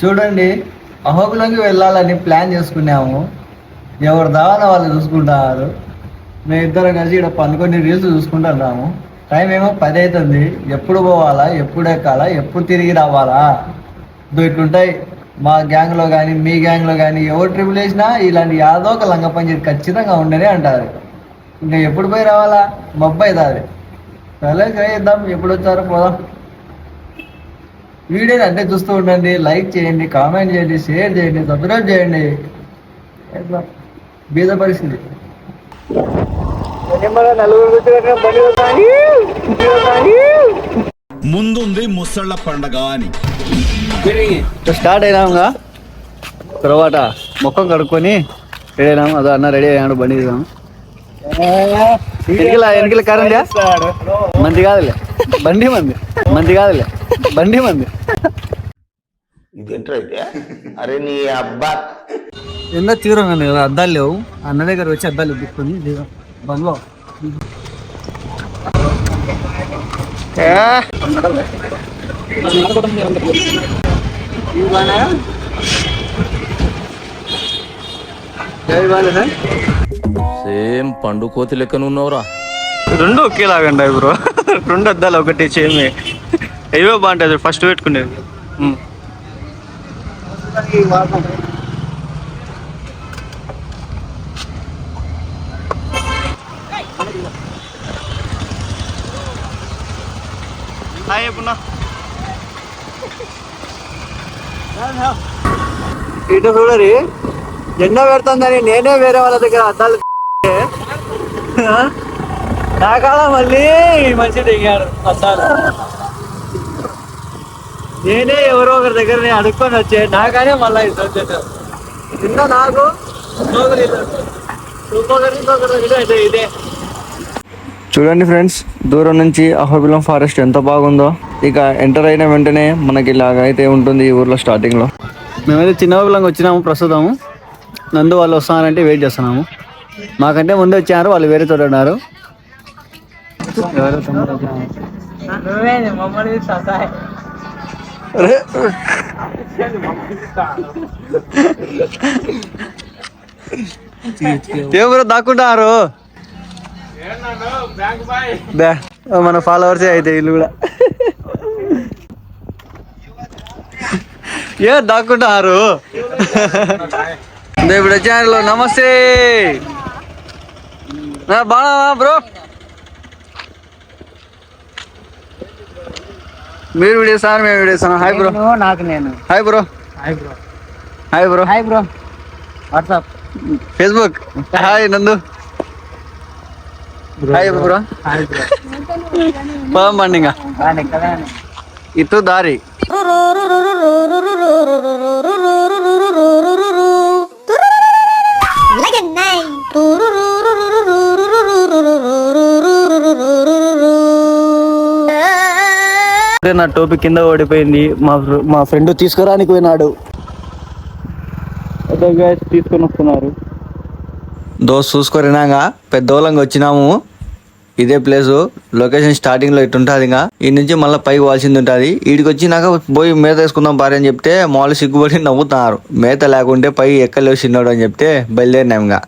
చూడండి అహోబిలోకి వెళ్ళాలని ప్లాన్ చేసుకున్నాము. ఎవరు దావాన వాళ్ళు చూసుకుంటారు. మేము ఇద్దరం కలిసి ఇక్కడ పనుకొని రీల్స్ చూసుకుంటున్నాము టైం ఏమో పది అవుతుంది. ఎప్పుడు పోవాలా? ఎప్పుడు ఎక్కాలా? ఎప్పుడు తిరిగి రావాలా? ఇట్లుంటాయి. మా గ్యాంగ్లో కానీ మీ గ్యాంగ్లో కానీ ఎవరు ట్రిపుల్ వేసినా ఇలాంటి యాదో ఒక లంగ పంచాయతీ ఖచ్చితంగా ఉండనే అంటారు. ఇంకా ఎప్పుడు పోయి రావాలా? మబ్బు అవుతుంది సరే చేద్దాం? ఎప్పుడు వచ్చారో పోదాం. వీడియోని అంటే చూస్తూ ఉండండి లైక్ చేయండి కామెంట్ చేయండి షేర్ చేయండి సబ్స్క్రైబ్ చేయండి. ఎట్లా? బీద పరిస్థితి. ముందుంది ముసళ్ళ పండగ అని. స్టార్ట్ అయినాముగా తర్వాత ముఖం కడుక్కొని రెడీ అయినాము అదో అన్న రెడీ అయ్యాడు బండి తీసాము ఎనికిల ఎనికిల కారండి మంది కాదులే. బండి మంది. మంది కాదులే. బండి మంది. అరే నీ అబ్బా. ఎంత ఉంది కదా అద్దాలు లేవు. అన్న దగ్గర వచ్చి అద్దాలు ఇప్పించుకొని బండ్లో సేమ్ పండు కోతి లెక్కన ఉన్నావురా. రెండు ఒకేలాగండి బ్రో. రెండు అద్దాలు ఒకటి సేమే. ఏవో బాగుంటుంది ఫస్ట్ పెట్టుకునేది. ఇటు చూడరి జెండా పెడుతుందని నేనే వేరే వాళ్ళ దగ్గర అద్దాలు నా కాడ మళ్ళీ ఈ మనిషి దిగాడు అద్దాలు. నేనే ఎవరో ఒకరి దగ్గర నేను అడుక్కొని వచ్చే నాకనే మళ్ళీ వచ్చేసారు కింద నాకు ఇదే. చూడండి ఫ్రెండ్స్ దూరం నుంచి అహోబిలం ఫారెస్ట్ ఎంత బాగుందో. ఇక ఎంటర్ అయిన వెంటనే మనకి ఇలాగ అయితే ఉంటుంది ఈ ఊర్లో స్టార్టింగ్లో. మేమైతే చిన్న అహోబిలంకి వచ్చినాము ప్రస్తుతం నందు వాళ్ళు వస్తున్నారంటే వెయిట్ చేస్తున్నాము. మాకంటే ముందు వచ్చారు వాళ్ళు వేరే చోట ఉన్నారు. ఎవరో. ఎవరు దాక్కుంటారు? మన ఫాలోవర్సే అయితే వీళ్ళు కూడా. ఏ దాక్కుంటారు? ఇప్పుడు వచ్చారు నమస్తే. బాగా బ్రో మీరు వీడియో సార్ మేము వీడియో సార్. హాయ్ బ్రో నాకు నేను. Hi bro hi bro hi bro hi bro WhatsApp Facebook hi Nandu hi bro hi bro పోదాం బండి ఇంకా ఇటు దారి నా టోపీ కింద ఓడిపోయింది మా మా ఫ్రెండ్ తీసుకురానికి పోయినాడు. తీసుకొని వస్తున్నారు. దోస్ చూసుకొరినాక పెద్దోళంగా వచ్చినాము. ఇదే ప్లేస్ లొకేషన్ స్టార్టింగ్లో ఇటు ఉంటుంది ఇంకా ఈ నుంచి మళ్ళీ పైకి పోవాల్సింది ఉంటుంది. ఈడికి వచ్చినాక పోయి మేత వేసుకుందాం భార్య అని చెప్తే మామూలు సిగ్గుపడి నవ్వుతున్నారు. మేత లేకుంటే పై ఎక్కలేవు చిన్నాడు అని చెప్తే బయలుదేరినాం ఇంకా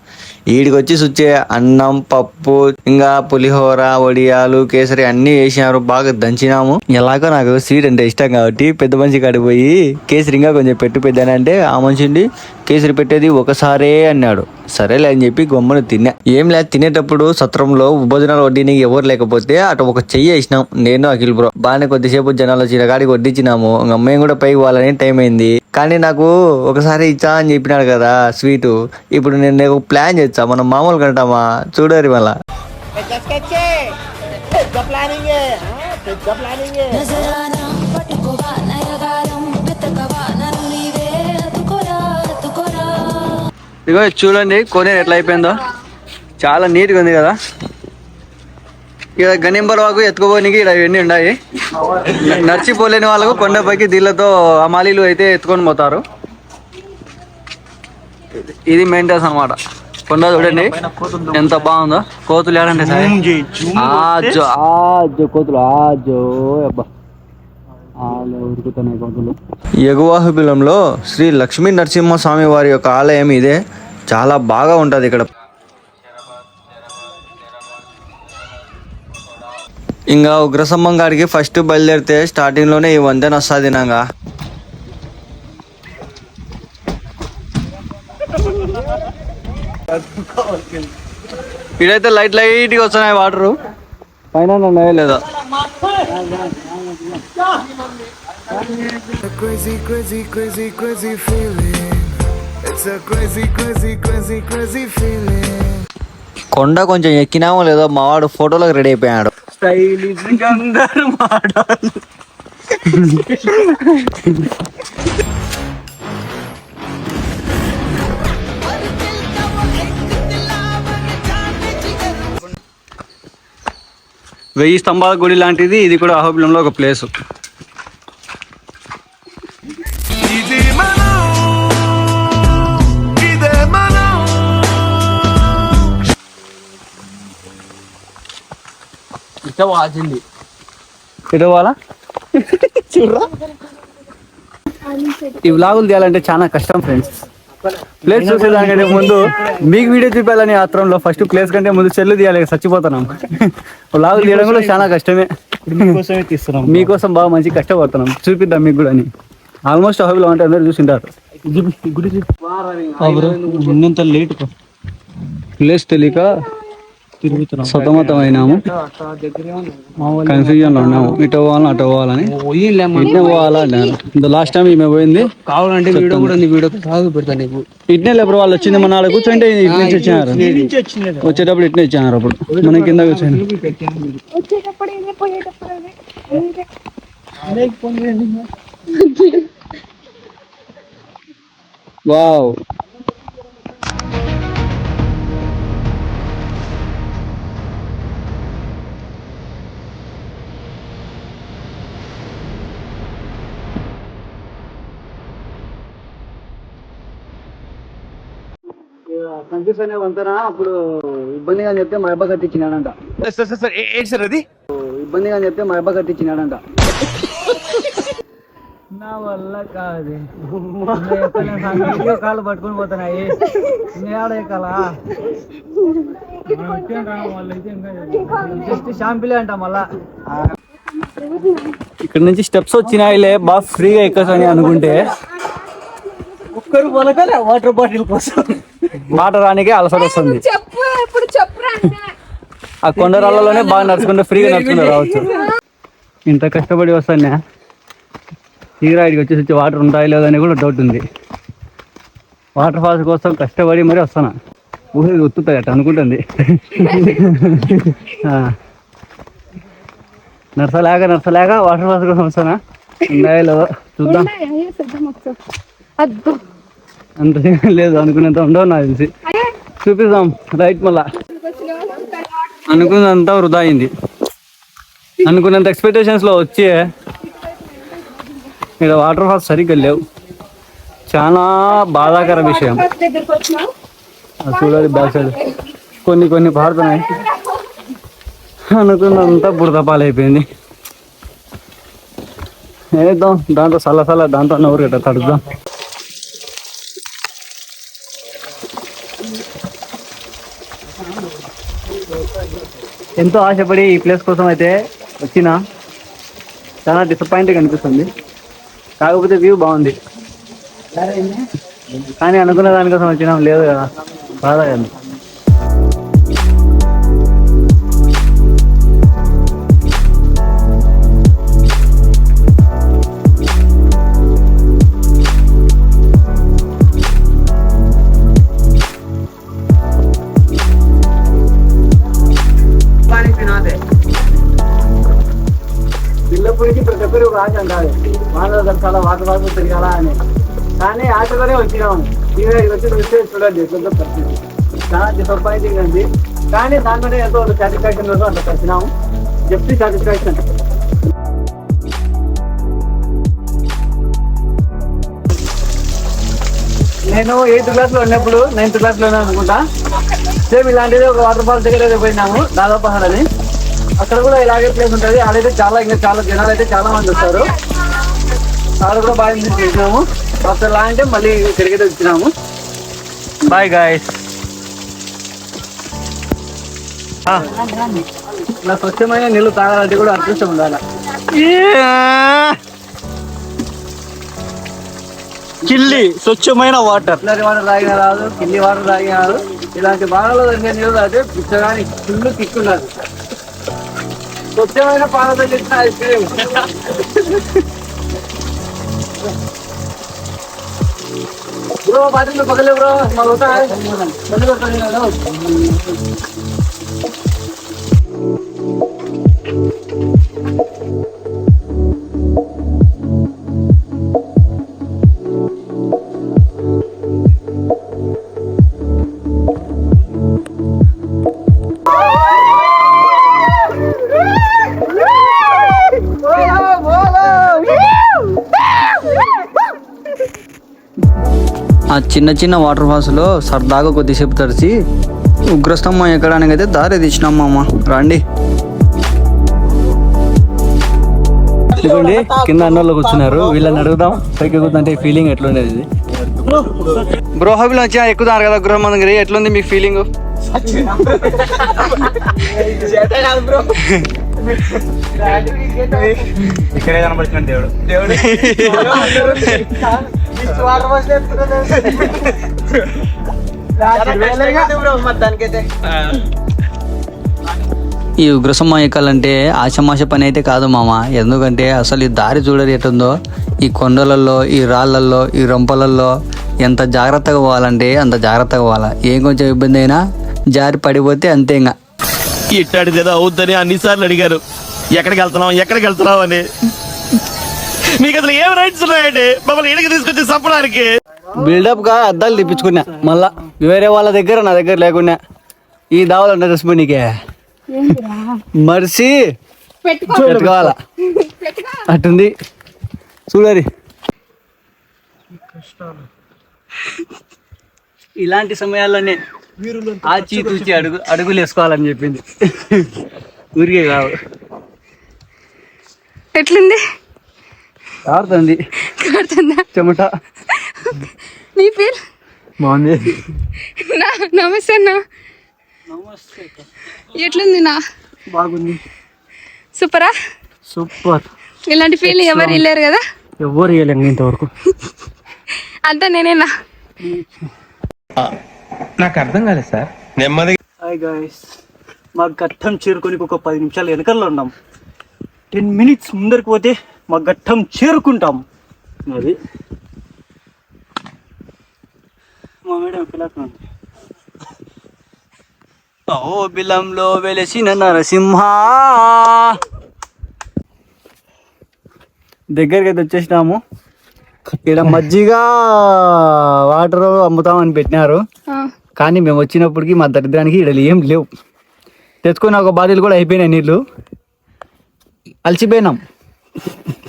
ఈడికి వచ్చి సుచ్చే అన్నం పప్పు ఇంకా పులిహోర వడియాలు కేసరి అన్ని వేసినారు. బాగా దంచినాము. ఎలాగో నాకు స్వీట్ అంటే ఇష్టం కాబట్టి పెద్ద మనిషి కాడికి పోయి కేసరి ఇంకా కొంచెం పెట్టు పెద్దానంటే ఆ మనిషిండి కేసరి పెట్టేది ఒకసారే అన్నాడు. సరేలే అని చెప్పి గమ్మున తిన్నా. ఏం లేదు తినేటప్పుడు సత్రంలో భోజనాలు వడ్డీనికి ఎవరు లేకపోతే అటు ఒక చెయ్యి వేసినాం. నేను అఖిల్ బ్రో. బాగానే కొద్దిసేపు జనాలు వచ్చిన కాడికి వడ్డించినాము. ఇంకా అమ్మాయి కూడా పైకి పోవాలని టైం అయింది. కానీ నాకు ఒకసారి ఇచ్చా అని చెప్పినాడు కదా స్వీట్. ఇప్పుడు నేను నీకు ప్లాన్ చేస్తా మనం మామూలు కంటామా? చూడరు మళ్ళా. ఇగో చూడండి కోనేరు ఎట్లా అయిపోయిందో. చాలా నీట్గా ఉంది కదా. ఇక గనింబరవాకు ఎత్తుకోపోనికి ఇక్కడ ఇవన్నీ ఉన్నాయి. నడిచిపోలేని వాళ్ళకు కొండపైకి దీళ్ళతో అమాలీలు అయితే ఎత్తుకొని పోతారు. ఇది మెయింటెన్స్ అన్నమాట. కొండ చూడండి. ఎంత బాగుందో. కోతులు ఏడండి ఆజో ఆజో కోతులు ఆజో అబ్బా. ఉరుకుతున్నాయి కోతులు. ఎగువాహుబిలంలో శ్రీ లక్ష్మీ నరసింహస్వామి వారి యొక్క ఆలయం ఇదే. చాలా బాగా ఉంటుంది ఇక్కడ. ఇంకా ఉగ్రసంభం గారికి ఫస్ట్ బయలుదేరితే స్టార్టింగ్లోనే ఈ వంతెన వస్తుంది నాగా ఇడైతే లైట్ లైట్గా వస్తున్నాయి వాటరు పైన ఉన్నాయో లేదా crazy, crazy, crazy, crazy feeling. It's a crazy, crazy, crazy, crazy feeling. కొండ కొంచెం ఎక్కినామో లేదో మావాడు ఫోటోలకు రెడీ అయిపోయాడు స్టైలిష్ అందరు మాడాలి వెయ్యి స్తంభాల గుడి లాంటిది ఇది కూడా అహోబిలంలో ఒక ప్లేస్ ఇట్లా వాచింది. ఇటు పోవాలా? ఈ వ్లాగులు తీయాలంటే చాలా కష్టం ఫ్రెండ్స్ ప్లేస్ చూసేదానికంటే ముందు మీకు వీడియో చూపించాలని ఆత్రంలో ఫస్ట్ ప్లేస్ కంటే ముందు చెల్లు తీయాలి చచ్చిపోతున్నాం. వ్లాగులు తీయడం కూడా చాలా కష్టమే. మీకోసమే తీస్తున్నాం. మీకోసం బాగా మంచి కష్టపడుతున్నాం. చూపిద్దాం మీకు కూడా అని. ఆల్మోస్ట్ అహోబిలో అంటే అందరూ చూసింటారు. ఉన్నంత లేట్ ప్లేస్ తెలియక తిరుగుతున్నాం. సతమతమైనాము. కన్ఫ్యూజన్లో ఉన్నాము. ఇటు పోవాలని అటు పోవాలని ఇట్నే పోవాలా అన్నారు లాస్ట్ టైం ఈమె పోయింది. కావాలంటే వీడియో కూడా నీ వీడియో కాదు పెడతా నీకు. ఇట్నే లేబర్ వాళ్ళు వచ్చింది మన ఆడ కూర్చుంటే ఇటు నుంచి వచ్చినారు వచ్చేటప్పుడు ఇట్నే ఇచ్చారు అప్పుడు. మన కింద కూర్చొని. వచ్చేటప్పుడు వావ్ కనిపిస్తూనే వంతన అప్పుడు ఇబ్బందిగా అని చెప్తే మా అబ్బా కట్టించినాడంట. సార్ అది? ఇబ్బందిగా అని చెప్తే మా అబ్బా కట్టించినాడంట. నా వల్ల కాదు. వీడియో కాళ్ళు పట్టుకొని పోతున్నాయి నేడ ఎక్కాలా జస్ట్ షాంపిలే అంట మళ్ళా. ఇక్కడ నుంచి స్టెప్స్ వచ్చినాయిలే బాగా ఫ్రీగా ఎక్కచ్చు అని అనుకుంటే. ఒక్కరు పలకలే వాటర్ బాటిల్ కోసం. వాటర్ రానికే అలసట వస్తుంది. ఆ కొండరాళ్ళలోనే బాగా నడుచుకుంటే ఫ్రీగా నడుచుకుంటూ రావచ్చు. ఇంత కష్టపడి వస్తానే. తీరా ఇక్కడికి వచ్చేసి వచ్చి వాటర్ ఉంటాయి లేదని కూడా డౌట్ ఉంది. వాటర్ ఫాల్స్ కోసం కష్టపడి మరీ వస్తాను? ఊహి ఒత్తుతాయి అట్ట అనుకుంటుంది. ఆ. నడసలేక నడసలేక వాటర్ ఫాల్స్ కోసం వస్తానా? ఉన్నాయో లేదో? చూద్దాం. అద్దు. అంత లేదు అనుకునేంత ఉండవు నాకు తెలిసి. చూపిద్దాం రైట్ మళ్ళా. అనుకున్నంత వృధా అయింది. అనుకున్నంత ఎక్స్పెక్టేషన్స్లో వచ్చి ఇక్కడ వాటర్ ఫాల్స్ సరిగ్గా లేవు. చాలా బాధాకర విషయం. చూడాలి బ్యాక్ సైడ్. కొన్ని కొన్ని పారుతున్నాయి అనుకున్నంత బురద పాలైపోయింది. వేద్దాం దాంతో సల్ల దాంతో నవ్వు గట్ట తడుద్దాం. ఎంతో ఆశపడి ఈ ప్లేస్ కోసం అయితే వచ్చిన చాలా డిసప్పాయింట్గా అనిపిస్తుంది. కాకపోతే వ్యూ బాగుంది. కానీ అనుకున్న దానికోసం వచ్చినాం లేదు కదా. బాధ కదా. చాలా వాటర్ వాటర్ తిరగాల అని. కానీ ఆటలోనే వచ్చినాము ఈ వచ్చి చూస్తే చూడండి ఎట్లా పరిస్థితి. చాలా డిసప్పాయింటింగ్ అండి. కానీ దాంట్లోనే ఎంతో సాటిస్ఫాక్షన్ ఉందో అట్లా వచ్చినాము జస్ట్ సాటిస్ఫాక్షన్ నేను ఎయిత్ క్లాస్లో ఉన్నప్పుడు నైన్త్ క్లాస్లోనే అనుకుంటా. సేమ్ ఇలాంటిది ఒక వాటర్ ఫాల్స్ దగ్గర పోయినాము దాదాపు అని అక్కడ కూడా ఇలాగే ప్లేస్ ఉంటుంది. ఆడైతే చాలా ఇంకా చాలా జనాలు అయితే చాలా మంది వస్తారు. ఆడ కూడా బాగా ఎంజాయ్ చేసినాము. అసలు అంటే మళ్ళీ ఇక్కడికి వచ్చినాము బాయ్ గాయస్ ఇలా స్వచ్ఛమైన నీళ్ళు తాగాలంటే కూడా అదృష్టం ఉండాలి. కిల్లి స్వచ్ఛమైన వాటర్ ఇలాంటి వాటర్ తాగిన రాదు కిల్లి వాటర్ తాగిన రాదు. ఇలాంటి బాణలో దొరికే నీళ్ళు తాగితే పుచ్చగాని ఫుల్ కిక్కున్నారు స్వచ్ఛమైన పాలతో చేసిన ఐస్ క్రీమ్. ब्रो बाद में पकड़ ले ब्रो मग होता है बंद कर दो ना लो చిన్న చిన్న వాటర్ ఫాల్స్లో సరదాగా కొద్దిసేపు తడిచి ఉగ్రస్తంభం ఎక్కడానికి అయితే దారి తీసినాం మామ. రండి. ఇదిగోండి కింద అన్నోళ్ళు కూర్చున్నారు. వీళ్ళని అడుగుదాం. పైకి ఎక్కుతుంటే ఫీలింగ్ ఎట్లుండేది ఇది? బ్రో హాబీలో వచ్చి ఎక్కుతున్నారు కదా గృహమందిరి ఎట్లుంది మీ ఫీలింగ్ ఇక్కడే కనపడుతున్నాడు దేవుడు. ఈ ఉగ్రసమ్మ ఎక్కాలంటే ఆశమాష పని అయితే కాదు మామ. ఎందుకంటే అసలు ఈ దారి చూడరు ఎటుందో? ఈ కొండలలో ఈ రాళ్ళల్లో ఈ రొంపలల్లో ఎంత జాగ్రత్తగా పోవాలంటే అంత జాగ్రత్తగా పోవాలా. ఏం కొంచెం ఇబ్బంది అయినా జారి పడిపోతే అంతే ఇంకా ఇట్టాడిదేదో అవుద్దని అన్నిసార్లు అడిగారు. ఎక్కడికి వెళ్తున్నాం ఎక్కడికి వెళ్తున్నాం అని. మీకు అసలు ఏం రైట్స్ ఉన్నాయండి? మమ్మల్ని ఇడికి తీసుకొచ్చి చంపడానికి. బిల్డప్గా అద్దాలు తెప్పించుకున్నా. మళ్ళా వేరే వాళ్ళ దగ్గర నా దగ్గర లేకున్నా ఈ దావలు ఉన్న రెస్పాండికే మర్సి పెట్టుకో. పెట్టుకోవాలా? పెట్టుకో. అట్టుంది. చూడరి ఇలాంటి సమయాల్లోనే ఆచి తూచి అడుగు అడుగులు వేసుకోవాలని చెప్పింది. ఊరికే కావు. ఎట్లుంది? కారుతుంది. కడుతుందా చెమట. నీ పేరు? బాగుంది. నా నమస్తే అన్న. ఎట్లుంది నా? బాగుంది. సూపరా? సూపర్. ఇలాంటి ఫీల్ ఎవరు వెళ్ళారు కదా? ఎవరు ఇవ్వలేండి ఇంతవరకు. అంతా నేనేనా? హాయ్ గాయస్ మా ఘట్టం చేరుకొని ఒక పది నిమిషాలు వెనకల్లో ఉన్నాం. టెన్ మినిట్స్ ముందరికి పోతే మా ఘట్టం చేరుకుంటాం. అది. మా మేడం ఓ బిలంలో వెలిసిన నరసింహ. దగ్గరికి అయితే వచ్చేసినాము. ఇక్కడ మజ్జిగ వాటర్ అమ్ముతామని పెట్టినారు. ఆ, కానీ మేము వచ్చినప్పటికి మా దరిద్రానికి ఇక్కడ ఏం లేవు. తెచ్చుకున్న ఒక బాటిల్ కూడా అయిపోయినాయి నీళ్ళు అలసిపోయినాం.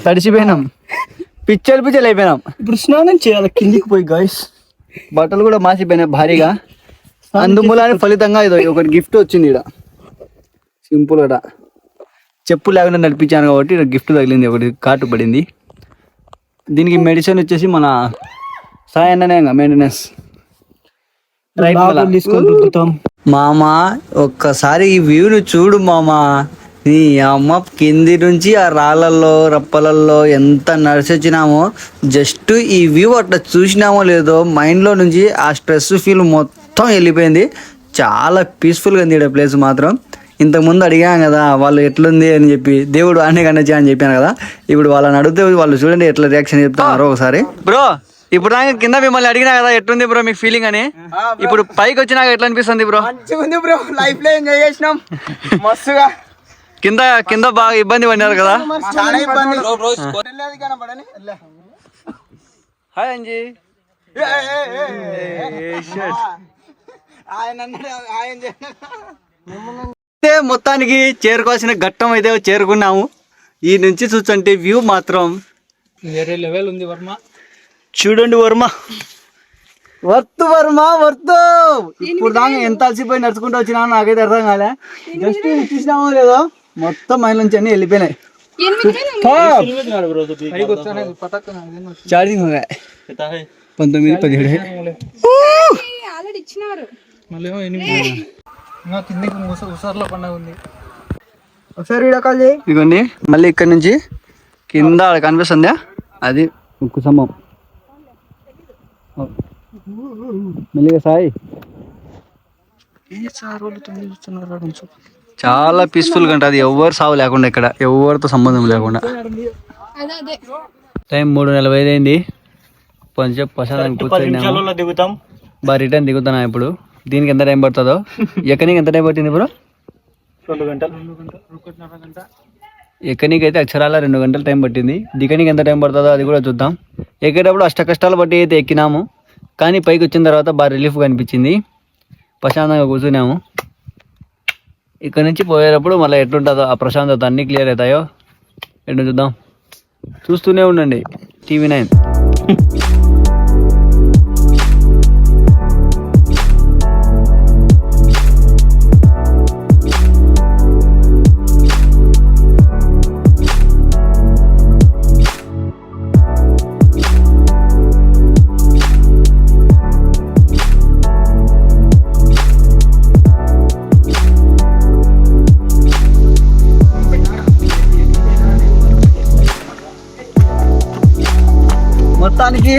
తడిసిపోయినాం. పిచ్చలు పిచ్చలు అయిపోయినాం. ఇప్పుడు స్నానం చేయాలి కిందికి పోయి గాయస్ బట్టలు కూడా మాసిపోయినాయి భారీగా. అందుమూలాని ఫలితంగా ఇది ఒకటి గిఫ్ట్ వచ్చింది ఇక్కడ సింపుల్ కూడా చెప్పు లేకుండా నడిపించాను కాబట్టి ఇక్కడ గిఫ్ట్ తగిలింది ఒకటి కాటు పడింది. దీనికి మెడిసిన్ వచ్చేసి మన సాయి అన్ననే మెయింటెనెన్స్ మామ ఒక్కసారి ఈ వ్యూను చూడు మామ. నీ అమ్మ కింది నుంచి ఆ రాళ్ళల్లో రప్పలల్లో ఎంత నడిచొచ్చినామో జస్ట్ ఈ వ్యూ అట్లా చూసినామో లేదో మైండ్లో నుంచి ఆ స్ట్రెస్ ఫీల్ మొత్తం వెళ్ళిపోయింది. చాలా పీస్ఫుల్గా ఉంది ఈ ప్లేస్ మాత్రం. ఇంతకుముందు అడిగాం కదా వాళ్ళు ఎట్లుంది అని చెప్పి దేవుడు అనే కన్నచ్చా అని చెప్పాను కదా ఇప్పుడు వాళ్ళని అడిగితే వాళ్ళు చూడండి ఎట్లా రియాక్షన్ చెప్తున్నారు ఒకసారి. బ్రో ఇప్పుడు దాకా కింద మిమ్మల్ని అడిగినా కదా ఎట్లుంది బ్రో మీకు ఫీలింగ్ అని? ఇప్పుడు పైకి వచ్చినాక ఎట్లా అనిపిస్తుంది బ్రో మంచిగా బ్రో లైఫ్లో ఎంజాయ్ చేసినాం. మస్తుగా. కింద కింద బాగా ఇబ్బంది పడినారు కదా? చాలా ఇబ్బంది. హాయ్ అంజీ ఆయన ఆయన అయితే మొత్తానికి చేరుకోవాల్సిన ఘట్టం అయితే చేరుకున్నాము. ఈ నుంచి చూస్తుంటే వ్యూ మాత్రం వేరే లెవెల్ ఉంది వర్మ. చూడండి వర్మ. Worth Varma worth. ఇప్పుడు దాకా ఎంత అలసిపోయి నడుచుకుంటూ వచ్చినా నాకైతే అర్థం కాలే. జస్ట్ చూసినామో లేదో మొత్తం మైండ్ నుంచి అన్ని వెళ్ళిపోయినాయి. ఎనిమిది. వేలు ఒకసారి వీడియో కాల్ చేయి. ఇదిగోండి మళ్ళీ ఇక్కడ నుంచి కింద కనిపిస్తుందా. అది ఉక్కు స్తంభం. మెల్లిగా సాయి. చాలా పీస్ఫుల్గా ఉంటుంది. ఎవరు సావు లేకుండా ఇక్కడ ఎవరితో సంబంధం లేకుండా. అదే అదే టైం మూడు నలభై ఐదు అయింది. కొంచెం కూర్చొని దిగుతాం. బా రిటర్న్ దిగుతున్నా ఇప్పుడు? దీనికి ఎంత టైం పడుతుందో? ఎక్కడికి ఎంత టైం పట్టింది ఇప్పుడు రెండు గంటలు. ఎక్కడికి అయితే అక్షరాల రెండు గంటల టైం పట్టింది. దిగనికి ఎంత టైం పడుతుందో అది కూడా చూద్దాం. ఎక్కేటప్పుడు అష్ట కష్టాలు బట్టి అయితే ఎక్కినాము. కానీ పైకి వచ్చిన తర్వాత బాగా రిలీఫ్గా అనిపించింది ప్రశాంతంగా కూర్చున్నాము. ఇక్కడ నుంచి పోయేటప్పుడు మళ్ళీ ఎట్లుంటుందో ఆ ప్రశాంతత అన్నీ క్లియర్ అవుతాయో ఎట్లా చూద్దాం చూస్తూనే ఉండండి. TV nine. మొత్తానికి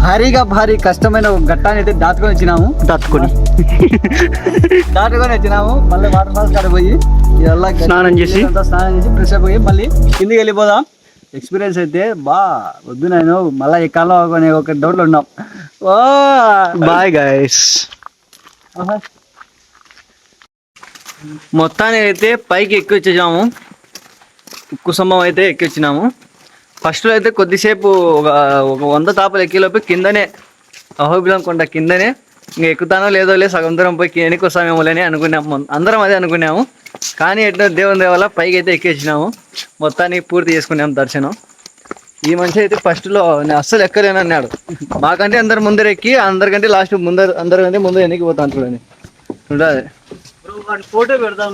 భారీగా భారీ కష్టమైన ఘట్టాన్ని అయితే దాటుకొని వచ్చినాము. దాటుకొని. దాటుకొని వచ్చినాము. మళ్ళీ వాటర్ ఫాల్స్ కాడ పోయి ఇలా స్నానం చేసి. స్నానం చేసి ఫ్రెష్ అయిపోయి మళ్ళీ కిందికి వెళ్ళిపోదాం. ఎక్స్పీరియన్స్ అయితే బా వద్దు నేను మళ్ళీ ఎక్కాలో అనే ఒక డౌట్లో ఉన్నాం. ఓ! బాయ్ గైస్ మొత్తానికి అయితే పైకి ఎక్కి వచ్చేసాము. ఉక్కు స్తంభం అయితే ఎక్కి వచ్చినాము. ఫస్ట్లో అయితే కొద్దిసేపు ఒక ఒక వంద తాపలు ఎక్కేలోపు కిందనే అహోబిలం కొండ కిందనే ఇంక ఎక్కుతానో లేదో లే సగం దూరం పోయి వెనక్కి వస్తామేమో అని అనుకున్నాము అందరం అదే అనుకున్నాము. కానీ ఎట్లా దేవుని దేవాల పైకి అయితే ఎక్కేసినాము. మొత్తానికి పూర్తి చేసుకున్నాము దర్శనం. ఈ మనిషి అయితే ఫస్ట్లో నేను అస్సలు ఎక్కలేను అన్నాడు. మాకంటే అందరు ముందర ఎక్కి అందరికంటే లాస్ట్ ముందర అందరికంటే ముందు వెనక్కి పోతాను చూడండి ఉండాలి ఫోటో పెడదాం